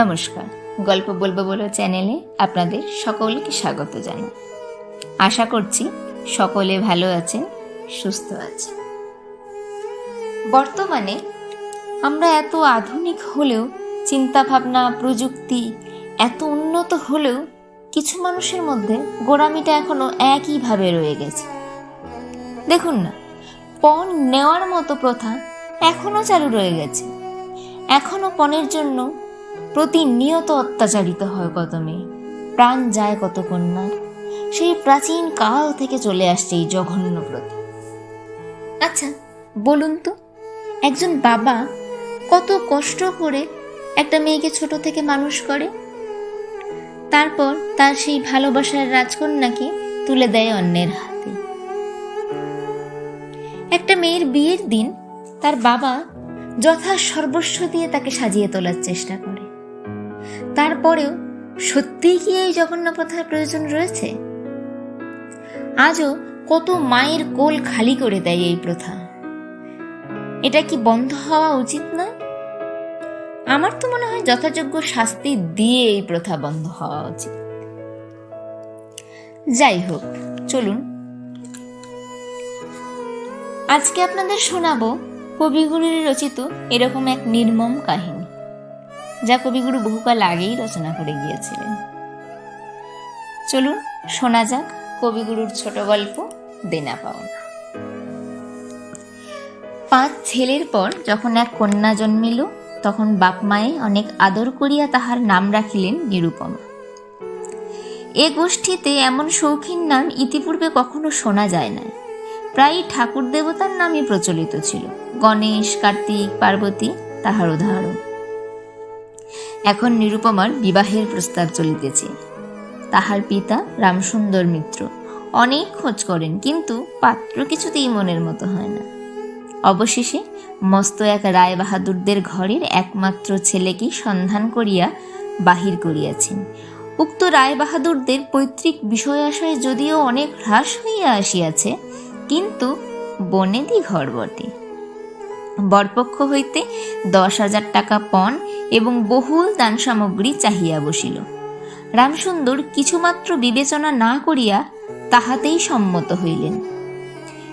নমস্কার। গল্প বলব বলো চ্যানেলে আপনাদের সকলকে স্বাগত জানাই। আশা করছি সকলে ভালো আছেন, সুস্থ আছেন। বর্তমানে আমরা এত আধুনিক হলেও চিন্তাভাবনা, প্রযুক্তি এত উন্নত হলেও কিছু মানুষের মধ্যে গোড়ামিটা এখনও একইভাবে রয়ে গেছে। দেখুন না, পণ নেওয়ার মতো প্রথা এখনও চালু রয়ে গেছে। এখনও পণের জন্য প্রতিনিয়ত অত্যাচারিত হয় কত মেয়ে। প্রাণ যায় কত কন্যার। সেই প্রাচীন কাল থেকে চলে আসছে এই জঘন্য প্রথা আচ্ছা বলুন তো, একজন বাবা কত কষ্ট করে একটা মেয়েকে ছোট থেকে মানুষ করে। তারপর তার সেই ভালোবাসার রাজকন্যাকে তুলে দেয় অন্যের হাতে। একটা মেয়ের বিয়ের দিন তার বাবা যথা সর্বস্ব দিয়ে তাকে সাজিয়ে তোলার চেষ্টা করে। তারপরেও সত্যিই কি এই জঘন্য প্রথার প্রয়োজন রয়েছে? আজও কত মায়ের কোল খালি করে দেয় এই প্রথা। এটা কি বন্ধ হওয়া উচিত নয়? আমার তো মনে হয় যথাযোগ্য শাস্তি দিয়ে এই প্রথা বন্ধ হওয়া উচিত। যাই হোক, চলুন। আজকে আপনাদের শোনাবো কবিগুরুর রচিত এরকম এক নির্মম কাহিনী, যা কবিগুরু বহুকাল আগেই রচনা করে গিয়েছিলেন। চলুন, শোনা যাক কবিগুরুর ছোট গল্প দেনা পাওনা। পাঁচ ছেলের পর যখন এক কন্যা জন্মিল তখন বাপ মায়ে অনেক আদর করিয়া তাহার নাম রাখিলেন নিরুপমা। এ গোষ্ঠীতে এমন শৌখিন নাম ইতিপূর্বে কখনো শোনা যায় না প্রায় ঠাকুর দেবতার নামই প্রচলিত ছিল। গণেশ, কার্তিক, পার্বতী তাহার উদাহরণ। এখন নিরুপমার বিবাহের প্রস্তাব চলিতেছে। তাহার পিতা রামসুন্দর মিত্র অনেক খোঁজ করেন, কিন্তু পাত্র কিছুতেই মনের মতো হয় না। অবশেষে মস্ত এক রায় বাহাদুরদের ঘরের একমাত্র ছেলেকে সন্ধান করিয়া বাহির করিয়াছেন। উক্ত রায় বাহাদুরদের পৈতৃক বিষয়াশয় যদিও অনেক হ্রাস হইয়া আসিয়াছে, কিন্তু বনেদি ঘর বটে। বরপক্ষ হইতে দশ হাজার টাকা পণ এবং বহুল দান সামগ্রী চাহিয়া বসিল। রামসুন্দর কিছুমাত্র বিবেচনা না করিয়া তাহাতেই সম্মত হইলেন।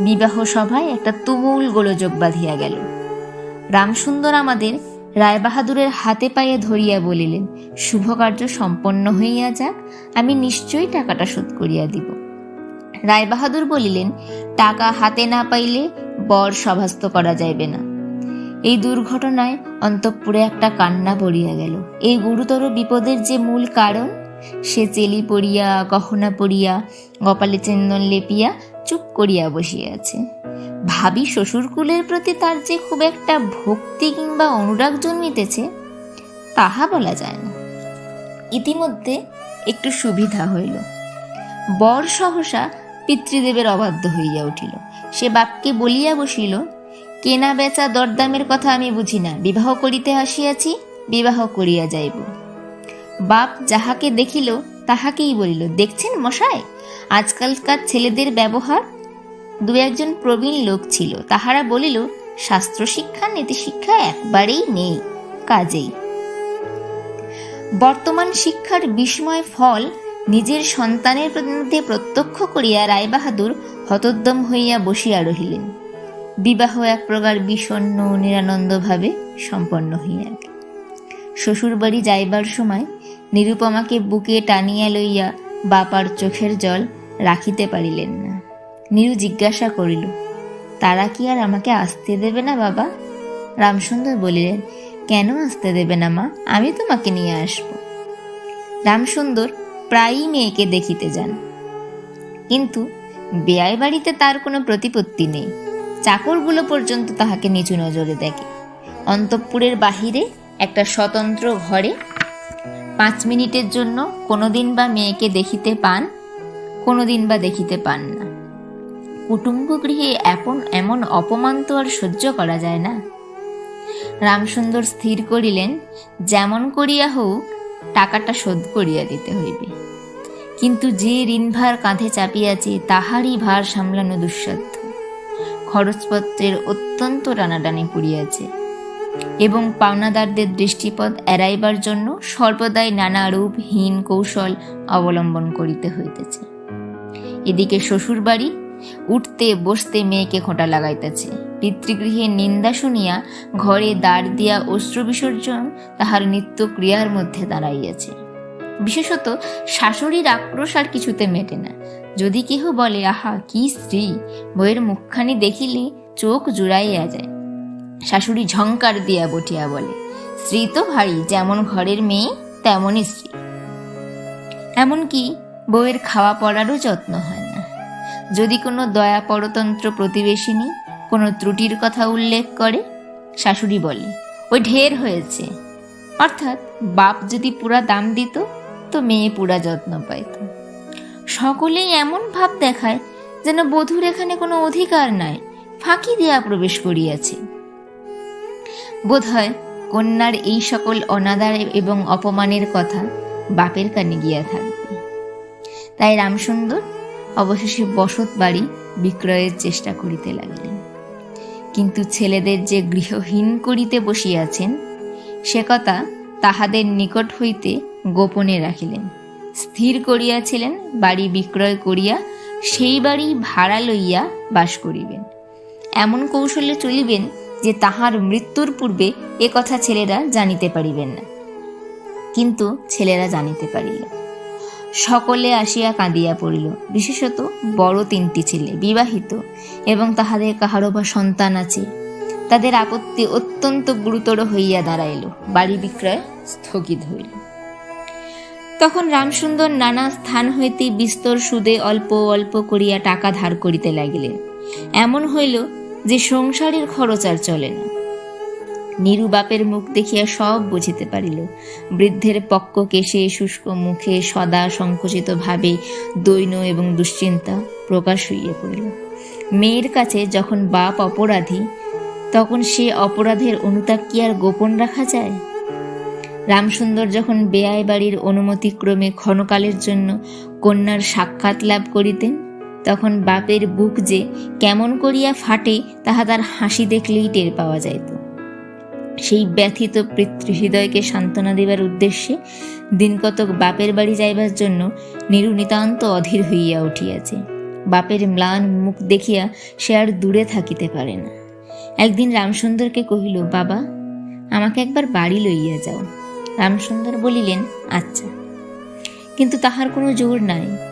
বিবাহ সভায় একটা তুমুল গোলযোগ বাঁধিয়া গেল। রামসুন্দর আমাদের রায়বাহাদুরের হাতে পায়ে ধরিয়া বলিলেন শুভ কার্য সম্পন্ন হইয়া যাক, আমি নিশ্চয়ই টাকাটা শোধ করিয়া দিব। রায়বাহাদুর বলিলেন, টাকা হাতে না পাইলে বর সভাস্থ করা যাইবে না। এই দুর্ঘটনায় অন্তঃপুরে একটা কান্না পড়িয়া গেল। এই গুরুতর বিপদের যে মূল কারণ, সে চেলি পড়িয়া, গহনা পড়িয়া, কপালে চন্দন লেপিয়া চুপ করিয়া বসিয়াছে ভাবি শ্বশুরকুলের প্রতি তার যে খুব একটা ভক্তি কিংবা অনুরাগ জন্মিতেছে, তাহা বলা যায় না। ইতিমধ্যে একটু সুবিধা হইল। বর সহসা পিতৃদেবের অবাধ্য হইয়া উঠিল। সে বাপকে বলিয়া বসিল, কেনা বেচা দরদামের কথা আমি বুঝি না। বিবাহ করিতে আসিয়াছি, বিবাহ করিয়া যাইব। বাপ যাহাকে দেখিল তাহাকেই বলিল, দেখছেন মশাই, আজকালকার ছেলেদের ব্যবহার? দু একজন প্রবীণ লোক ছিল, তাহারা বলিল শাস্ত্র শিক্ষা নীতি শিক্ষা একবারেই নেই, কাজেই। বর্তমান শিক্ষার বিস্ময় ফল নিজের সন্তানের মধ্যে প্রত্যক্ষ করিয়া রায়বাহাদুর হতোদ্যম হইয়া বসিয়া রহিলেন। বিবাহ এক প্রকার বিষণ্ন নিরানন্দভাবে সম্পন্ন হইয়া শ্বশুরবাড়ি যাইবার সময় নিরুপমাকে বুকে টানিয়া লইয়া বাপার চোখের জল রাখিতে পারিলেন না। নিরু জিজ্ঞাসা করিল, তারা কি আর আমাকে আসতে দেবে না বাবা? রামসুন্দর বলিলেন, কেন আসতে দেবে না মা? আমি তোমাকে নিয়ে আসব। রামসুন্দর প্রায়ই মেয়েকে দেখিতে যান। কিন্তু বেয়াই বাড়িতে তার কোনো প্রতিপত্তি নেই। চাকরগুলো পর্যন্ত তাহাকে নিচু নজরে দেখে। অন্তঃপুরের বাহিরে একটা স্বতন্ত্র ঘরে পাঁচ মিনিটের জন্য কোনোদিন বা মেয়েকে দেখিতে পান, কোনোদিন বা দেখিতে পান না। কুটুম্ব গৃহে এমন এমন অপমান তো আর সহ্য করা যায় না। রামসুন্দর স্থির করিলেন, যেমন করিয়া হোক, টাকাটা শোধ করিয়া দিতে হইবে। কিন্তু যে ঋণভার কাঁধে চাপিয়াছে, তাহারই ভার সামলানো দুঃসাধ্য। খরচপত্রের অত্যন্ত টানাটানি পড়িয়াছে এবং পাওনাদারদের দৃষ্টিপথ এড়াইবার জন্য সর্বদাই নানা রূপ, হীন কৌশল অবলম্বন করিতে হইতেছে। এদিকে শ্বশুরবাড়ি উঠতে বসতে মেয়েকে খোঁটা লাগাইতেছে। পিতৃগৃহের নিন্দা শুনিয়া ঘরে দাঁড় দিয়া অশ্রু বিসর্জন তাহার নিত্য ক্রিয়ার মধ্যে দাঁড়াইয়াছে। বিশেষত শাশুড়ির আক্রোশ আর কিছুতে মেটে না। যদি কেহ বলে, আহা, কি স্ত্রী? বইয়ের মুখখানি দেখিলে চোখ জুড়াইয়া যায়। শাশুড়ি ঝঙ্কার দিয়া বটিয়া বলে, স্ত্রী তো ভারী, যেমন ঘরের মেয়ে, তেমনই স্ত্রী। এমনকি বউয়ের খাওয়া পড়ারও যত্ন হয় না। যদি কোনো দয়া পরতন্ত্র প্রতিবেশিনী কোনো ত্রুটির কথা উল্লেখ করে, শাশুড়ি বলে, ওই ঢের হয়েছে। অর্থাৎ বাপ যদি পুরা দাম দিত, তো মেয়ে পুরা যত্ন পাইত। সকলেই এমন ভাব দেখায় যেন বধূর এখানে কোনো অধিকার নাই, ফাঁকি দিয়া প্রবেশ করিয়াছে। বোধহয় কন্যার এই সকল অনাদার এবং অপমানের কথা বাপের কানে গিয়া থাকবে। তাই রামসুন্দর অবশেষে বসত বাড়ি বিক্রয়ের চেষ্টা করিতে লাগলেন। কিন্তু ছেলেদের যে গৃহহীন করিতে বসিয়াছেন, সে কথা তাহাদের নিকট হইতে গোপনে রাখিলেন। স্থির করিয়াছিলেন, বাড়ি বিক্রয় করিয়া সেই বাড়ি ভাড়া লইয়া বাস করিবেন। এমন কৌশলে চলিবেন যে তাহার মৃত্যুর পূর্বে এ কথা ছেলেরা জানিতে পারিবেন। না কিন্তু ছেলেরা জানিতে পারিল। সকলে আসিয়া কাঁদিয়া পড়িল। বিশেষত বড় তিনটি ছেলে, বিবাহিত, এবং তাহাদের কাহারও বা সন্তান আছে। তাদের আপত্তি অত্যন্ত গুরুতর হইয়া দাঁড়াইল। বাড়ি বিক্রয় স্থগিত হইল। তখন রামসুন্দর নানা স্থান হইতে বিস্তর সুদে অল্প অল্প করিয়া টাকা ধার করিতে লাগিলেন। এমন হইল যে সংসারের খরচ আর চলে না। নিরু বাপের মুখ দেখিয়া সব বুঝিতে পারিল। বৃদ্ধের পক্ক কেশে, শুষ্ক মুখে সদা সংকুচিত ভাবে দৈন্য এবং দুশ্চিন্তা প্রকাশ হইয়া পড়িল। মেয়ের কাছে যখন বাপ অপরাধী, তখন সে অপরাধের অনুতাপ কি আর গোপন রাখা যায়? রামসুন্দর যখন বেয়াই বাড়ির অনুমতিক্রমে ক্ষণকালের জন্য কন্যার সাক্ষাৎ লাভ করিতেন তখন বাপের বুক যে কেমন করিয়া ফাটে, তাহা তার হাসি দেখলেই টের পাওয়া যাইত। সেই ব্যথিত পিতৃহৃদয়কে সান্ত্বনা দেবার উদ্দেশ্যে দিনকতক বাপের বাড়ি যাইবার জন্য নিরু নিতান্ত অধীর হইয়া উঠিয়াছে। বাপের ম্লান মুখ দেখিয়া সে আর দূরে থাকিতে পারে না। একদিন রামসুন্দরকে কহিল, বাবা, আমাকে একবার বাড়ি লইয়া যাও। রামসুন্দর বলিলেন আচ্ছা। কিন্তু তাহার কোনো জোর নাই।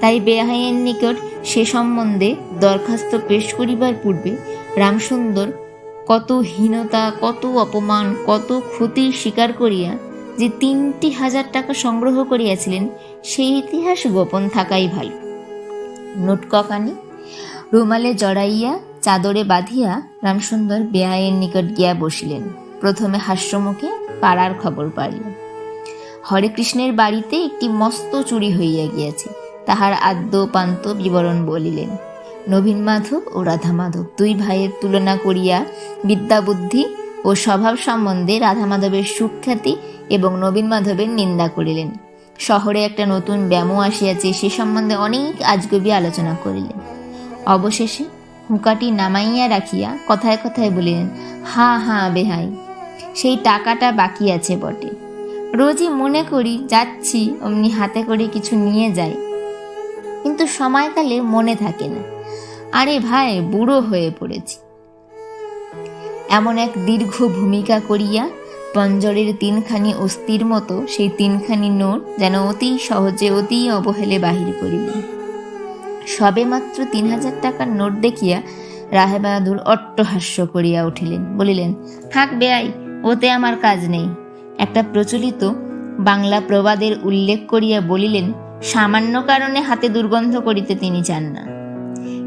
তাই বেহাইয়ের নিকট সে সম্বন্ধে দরখাস্ত পেশ করিবার পূর্বে রামসুন্দর কত হীনতা, কত অপমান, কত ক্ষতির স্বীকার করিয়া যে তিনটি হাজার টাকা সংগ্রহ করিয়াছিলেন, সেই ইতিহাস গোপন থাকাই ভালো। নোটকখানি রুমালে জড়াইয়া চাদরে বাঁধিয়া রামসুন্দর বেহাইয়ের নিকট গিয়া বসিলেন। প্রথমে হাস্যমুখে পাড়ার খবর পাইল হরে কৃষ্ণের বাড়িতে একটি মস্ত চুরি হইয়া গিয়াছে। তাহার আদ্য পান্ত বিবরণ বলিলেন। নবীন মাধব ও রাধা মাধব দুই ভাইয়ের তুলনা করিয়া বিদ্যা বুদ্ধি ও স্বভাব সম্বন্ধে রাধা মাধবের সুখ্যাতি এবং নবীন মাধবের নিন্দা করিলেন। শহরে একটা নতুন ব্যামো আসিয়াছে, সে সম্বন্ধে অনেক আজগবি আলোচনা করিলেন। অবশেষে হুঁকাটি নামাইয়া রাখিয়া কথায় কথায় বলিলেন, হা হা, বেহাই, সেই টাকাটা বাকি আছে বটে। রোজই মনে করি যাচ্ছি, অমনি হাতে করে কিছু নিয়ে যাই। কিন্তু সময়কালে মনে থাকে না। আরে ভাই, বুড়ো হয়ে পড়েছি। এমন এক দীর্ঘ ভূমিকা করিয়া পঞ্জরের তিনখানি অস্থির মতো সেই তিনখানি নোট যেন অতি সহজে অতি অবহেলে বাহির করিল। সবে মাত্র তিন হাজার টাকার নোট দেখিয়া রাহে বাহাদুর অট্টহাস্য করিয়া উঠিলেন, বলিলেন, থাক বেআই ওতে আমার কাজ নেই। একটা প্রচলিত বাংলা প্রবাদের উল্লেখ করিয়া বলিলেন সামান্য কারণে হাতে দুর্গন্ধ করিতে তিনি চান না।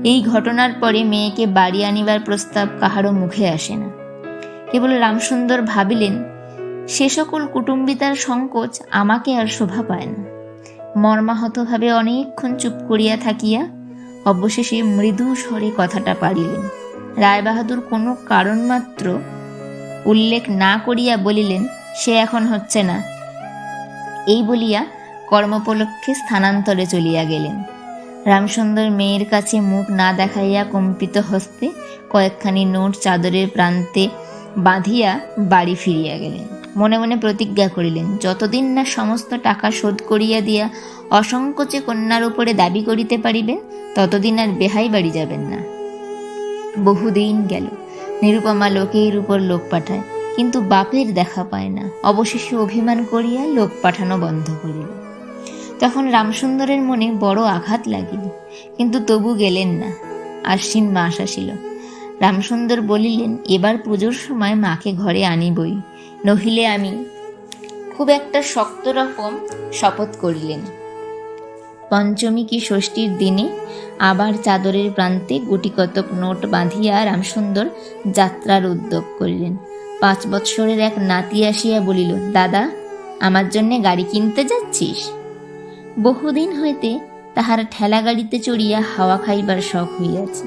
এই ঘটনার পরে মেয়েকে বাড়ি আনিবার প্রস্তাব কাহারও মুখে আসে না। কেবল রামসুন্দর ভাবিলেন, সে সকল কুটুম্বিতার সংকোচ আমাকে আর শোভা পায় না। মর্মাহতভাবে অনেকক্ষণ চুপ করিয়া থাকিয়া অবশেষে মৃদু স্বরে কথাটা পারিলেন রায়বাহাদুর কোনো কারণ মাত্র উল্লেখ না করিয়া বলিলেন, সে এখন হচ্ছে না। এই বলিয়া কর্মোপলক্ষে স্থানান্তরে চলিয়া গেলেন। রামসুন্দর মেয়ের কাছে মুখ না দেখাইয়া কম্পিত হস্তে কয়েকখানি নোট চাদরের প্রান্তে বাঁধিয়া বাড়ি ফিরিয়া গেলেন। মনে মনে প্রতিজ্ঞা করিলেন, যতদিন না সমস্ত টাকা শোধ করিয়া দিয়া অসংকোচে কন্যার উপরে দাবি করিতে পারিবেন, ততদিন আর বেহাই বাড়ি যাবেন না। বহুদিন গেল, নিরুপমা লোকের উপর লোক পাঠায়, কিন্তু বাপের দেখা পায় না। অবশেষে অভিমান করিয়া লোক পাঠানো বন্ধ করিল। তখন রামসুন্দরের মনে বড় আঘাত লাগিল, কিন্তু তবু গেলেন না। আশ্বিন মাস আসিল। রামসুন্দর বলিলেন, এবার পুজোর সময় মাকে ঘরে আনিবই, নহিলে আমি খুব একটা শক্ত রকম শপথ করিলেন। পঞ্চমী কি ষষ্ঠীর দিনে আবার চাদরের প্রান্তে গুটি কতক নোট বাঁধিয়া রামসুন্দর যাত্রার উদ্যোগ করিলেন। পাঁচ বৎসরের এক নাতি আসিয়া বলিল, দাদা, আমার জন্যে গাড়ি কিনতে যাচ্ছিস? বহুদিন হইতে তাহার ঠেলা গাড়িতে চড়িয়া হাওয়া খাইবার শখ হইয়াছে,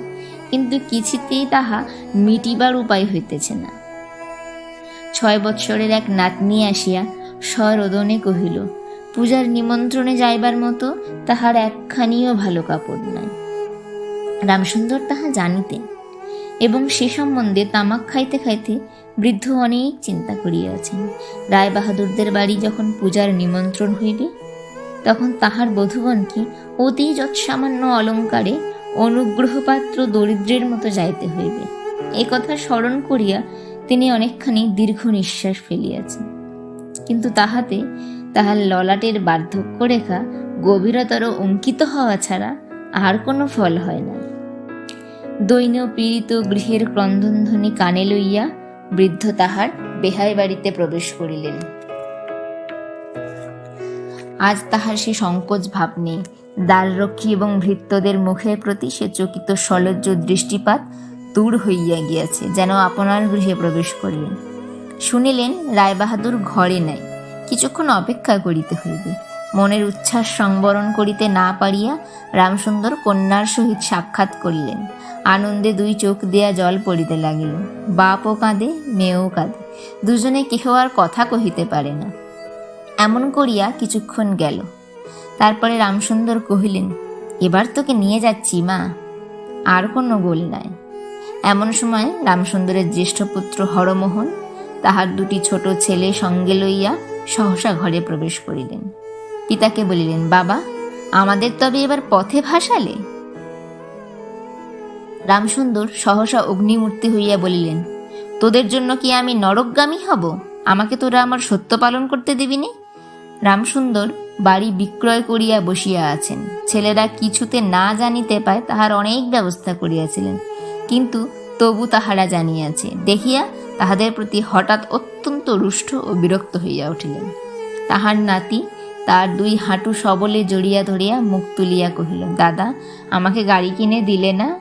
কিন্তু কিছুতেই তাহা মিটিবার উপায় হইতেছে না। ছয় বৎসরের এক নাতনি আসিয়া সরোদনে কহিল, পূজার নিমন্ত্রণে যাইবার মতো তাহার একখানিও ভালো কাপড় নাই। রামসুন্দর তাহা জানিতেন এবং সে সম্বন্ধে তামাক খাইতে খাইতে বৃদ্ধ অনেক চিন্তা করিয়াছেন। রায় বাহাদুরদের বাড়ি যখন পূজার নিমন্ত্রণ হইবে তখন তাহার বধূগণকে অতি যৎসামান্য অলঙ্কারে অনুগ্রহপাত্র দরিদ্রের মতো যাইতে হইবে? এ কথা স্মরণ করিয়া তিনি অনেকখানি দীর্ঘ নিঃশ্বাস ফেলিয়াছেন। কিন্তু তাহাতে তাহার ললাটের বার্ধক্য রেখা গভীরতর অঙ্কিত হওয়া ছাড়া আর কোনো ফল হয় না দৈন্য পীড়িত গৃহের ক্রন্দনধ্বনি কানে লইয়া বৃদ্ধ তাহার বেহাই বাড়িতে প্রবেশ করিলেন। আজ তাহার সে সংকোচ ভাব নেই। দ্বাররক্ষী এবং ভৃত্যদের মুখের প্রতি সে চকিত সলজ্জ দৃষ্টিপাত দূর হইয়া গিয়াছে, যেন আপনার গৃহে প্রবেশ করিলেন। শুনিলেন, রায়বাহাদুর ঘরে নাই, কিছুক্ষণ অপেক্ষা করিতে হইবে। মনের উচ্ছ্বাস সংবরণ করিতে না পারিয়া রামসুন্দর কন্যার সহিত সাক্ষাৎ করিলেন। আনন্দে দুই চোখ দিয়া জল পড়িতে লাগিল। বাপও কাঁদে, মেয়েও কাঁদে। দুজনে কেহ আর কথা কহিতে পারে না। এমন করিয়া কিছুক্ষণ গেল। তারপরে রামসুন্দর কহিলেন, এবার তোকে নিয়ে যাচ্ছি, মা। আর কোনো গোল নাই। এমন সময় রামসুন্দরের জ্যেষ্ঠ পুত্র হরমোহন তাহার দুটি ছোট ছেলে সঙ্গে লইয়া সহসা ঘরে প্রবেশ করিলেন। পিতাকে বলিলেন, বাবা, আমাদের তবে এবার পথে ভাসালে? রামসুন্দর সহসা অগ্নিমূর্তি হইয়া বলিলেন, তোদের জন্য কি আমি নরকগামী হব? আমাকে তোরা আমার সত্য পালন করতে দিবিনি রামসুন্দর বাড়ি বিক্রয় করিয়া বসিয়া আছেন। ছেলেরা কিছুতে না জানিতে পায় তাহার অনেক ব্যবস্থা করিয়াছিলেন। কিন্তু তবু তাহারা জানিয়াছে, দেখিয়া তাহাদের প্রতি হঠাৎ অত্যন্ত রুষ্ট ও বিরক্ত হইয়া উঠিলেন। তাহার নাতি তার দুই হাঁটু সবলে জড়িয়া ধরিয়া মুখ তুলিয়া কহিল, দাদা, আমাকে গাড়ি কিনে দিলে না?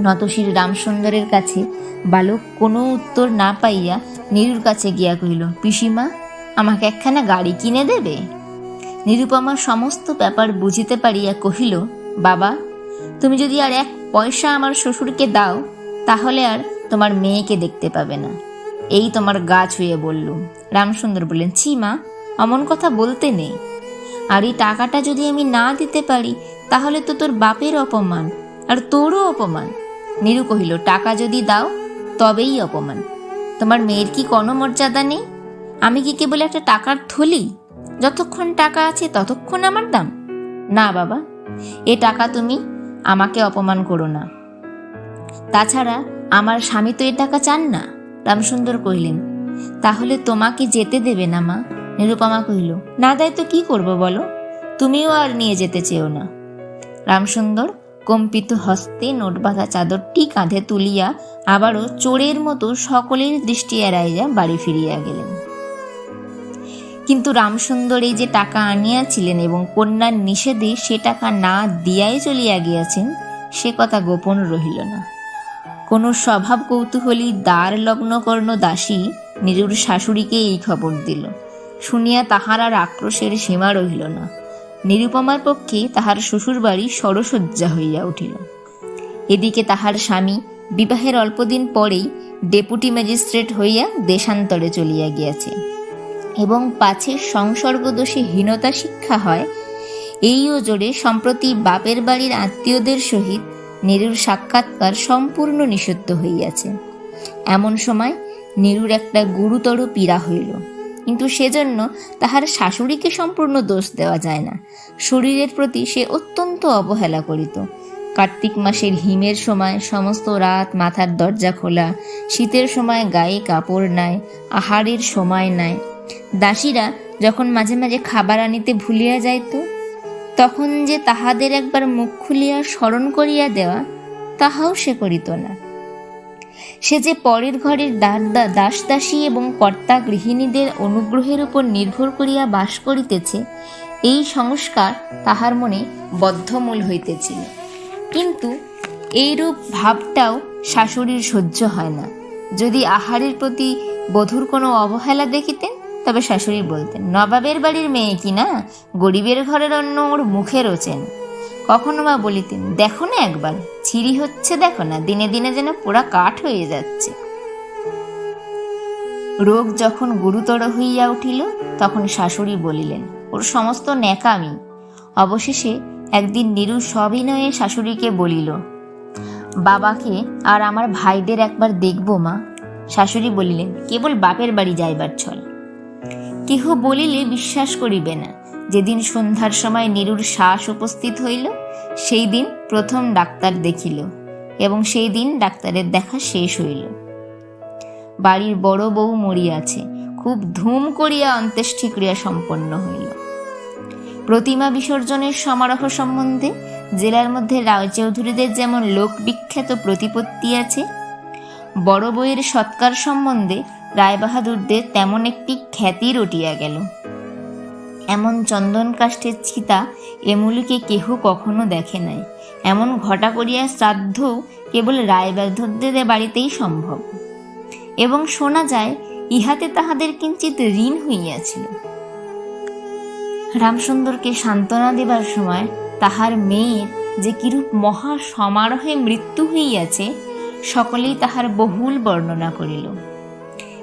নতশির রামসুন্দরের কাছে বালক কোনো উত্তর না পাইয়া নীরুর কাছে গিয়া কহিল, পিসিমা আমাকে একখানা গাড়ি কিনে দেবে? নিরুপমা সমস্ত ব্যাপার বুঝিতে পারিয়া কহিল, বাবা, তুমি যদি আর এক পয়সা আমার শ্বশুরকে দাও, তাহলে আর তোমার মেয়েকে দেখতে পাবে না। এই তোমার গা ছুঁয়ে বললুম রামসুন্দর বললেন, ছি মা, অমন কথা বলতে নেই। আর এই টাকাটা যদি আমি না দিতে পারি, তাহলে তো তোর বাপের অপমান, আর তোরও অপমান। নিরু কহিল, টাকা যদি দাও, তবেই অপমান। তোমার মেয়ের কি কোনো মর্যাদা নেই? আমি কি কেবল একটা টাকার থলি? যতক্ষণ টাকা আছে ততক্ষণ আমার দাম। না, বাবা, এ টাকা তুমি আমাকে অপমান করো না। তাছাড়া আমার স্বামী তো এ টাকা চান না, রামসুন্দর কহিলেন। তাহলে তোমাকে যেতে দেবে না, মা? নিরুপমা কহিল, না দেয় তো কি করব বলো? তুমিও আর নিয়ে যেতে চেও না। রামসুন্দর কম্পিত হস্তে নোট বাঁধা চাদরটি কাঁধে তুলিয়া আবারও চোরের মতো সকলের দৃষ্টি এড়াইয়া বাড়ি ফিরিয়া গেলেন। কিন্তু রামসুন্দর এই যে টাকা আনিয়াছিলেন এবং কন্যার নিষেধে সে টাকা না দিয়াই চলিয়া গিয়াছেন, সে কথা গোপন রহিল না। কোনো স্বভাব কৌতূহলী দ্বার লগ্ন কর্ণ দাসী নিজুর শাশুড়িকে এই খবর দিল। শুনিয়া তাহার আর আক্রোশের সীমা রহিল না। নিরুপমার পক্ষে তাহার শ্বশুরবাড়ি সরসজ্জা হইয়া উঠিল। এদিকে তাহার স্বামী বিবাহের অল্পদিন পরেই ডেপুটি ম্যাজিস্ট্রেট হইয়া দেশান্তরে চলিয়া গিয়াছে। এবং পাছে সংসর্গদোষে হীনতা শিক্ষা হয়। এই ওজোরে সম্প্রতি বাপের বাড়ির আত্মীয়দের সহিত নেরুর সাক্ষাৎকার সম্পূর্ণ নিষিদ্ধ হইয়াছে। এমন সময় নেরুর একটা গুরুতর পীড়া হইল। কিন্তু সেজন্য তাহার শাশুড়িকে সম্পূর্ণ দোষ দেওয়া যায় না। শরীরের প্রতি সে অত্যন্ত অবহেলা করিত। কার্তিক মাসের হিমের সময় সমস্ত রাত মাথার দরজা খোলা, শীতের সময় গায়ে কাপড় নাই, আহারের সময় নাই দাসীরা যখন মাঝে মাঝে খাবার আনিতে ভুলিয়া যাইত তখন যে তাহাদের একবার মুখ খুলিয়া স্মরণ করিয়া দেওয়া, তাহাও সে করিত না। সে যে পরের ঘরের দাদা দাস দাসী এবং কর্তা গৃহিণীদের অনুগ্রহের উপর নির্ভর করিয়া বাস করিতেছে, এই সংস্কার তাহার মনে বদ্ধমূল হইতেছিল। কিন্তু এইরূপ ভাবটাও শাশুড়ির সহ্য হয় না। যদি আহারের প্রতি বধূর কোনো অবহেলা দেখিতেন তবে শাশুড়ি বলতেন, নবাবের বাড়ির মেয়ে কি না? গরিবের ঘরের অন্য ওর মুখে রোচেন। কখনো বা বলিতেন, দেখো না একবার, ছিরি হচ্ছে দেখো না, দিনে দিনে যেন পোড়া কাঠ হয়ে যাচ্ছে। রোগ যখন গুরুতর হইয়া উঠিল, তখন শাশুড়ি বলিলেন, ওর সমস্ত ন্যাকামি। অবশেষে একদিন নিরু সবিনয়ে শাশুড়িকে বলিল, বাবাকে আর আমার ভাইদের একবার দেখব মা। শাশুড়ি বলিলেন, কেবল বাপের বাড়ি যাইবার ছল। কেহ বলিলে বিশ্বাস করিবে না। যেদিন সন্ধ্যার সময় নিরুর শ্বাস উপস্থিত হইল, সেই দিন প্রথম ডাক্তার দেখিল এবং সেই দিন ডাক্তারের দেখা শেষ হইল। বাড়ির বড় বউ মরিয়াছে, খুব ধুম করিয়া অন্ত্যেষ্টিক্রিয়া সম্পন্ন হইল। প্রতিমা বিসর্জনের সমারোহ সম্বন্ধে জেলার মধ্যে রায়চৌধুরীদের যেমন লোকবিখ্যাত প্রতিপত্তি আছে, বড় বইয়ের সৎকার সম্বন্ধে রায়বাহাদুরদের তেমন একটি খ্যাতি রটিয়া গেল। এমন চন্দন কাষ্ঠের চিতা এমুলিকে কেহ কখনো দেখে নাই। এমন ঘটা করিয়া শ্রাদ্ধ কেবল রায়বাহাদুরদের বাড়িতেই সম্ভব। এবং শোনা যায়, ইহাতে তাহাদের কিঞ্চিত ঋণ হইয়াছিল। রামসুন্দরকে সান্ত্বনা দেবার সময় তাহার মেয়ের যে কিরূপ মহা সমারোহে মৃত্যু হইয়াছে, সকলেই তাহার বহুল বর্ণনা করিল।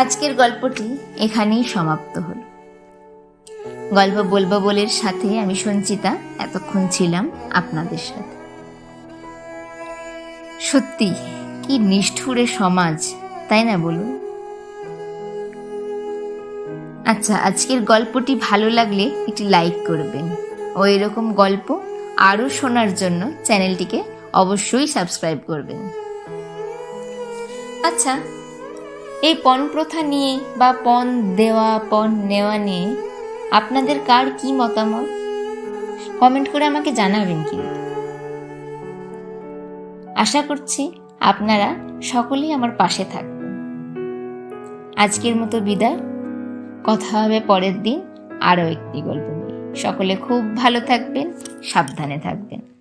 আজকের গল্পটি এখানেই সমাপ্ত হল। গল্প বলব বলের সাথে আমি সঞ্চিতা, এতক্ষণ ছিলাম আপনাদের সাথে। সত্যি, কি নিষ্ঠুরে সমাজ, তাই না বলুন? আচ্ছা আজকের গল্পটি ভালো লাগলে একটি লাইক করবেন। ও এরকম গল্প আরও শোনার জন্য চ্যানেলটিকে অবশ্যই সাবস্ক্রাইব করবেন। আচ্ছা এই পণ প্রথা নিয়ে বা পণ দেওয়া, পণ নেওয়া নিয়ে আপনাদের কার কি মতামত? কমেন্ট করে আমাকে জানাবেন কিন্তু। আশা করছি আপনারা সকলেই আমার পাশে থাকবেন। আজকের মতো বিদায়। কথা হবে পরের দিন আরও একটি গল্প নিয়ে। সকলে খুব ভালো থাকবেন, সাবধানে থাকবেন।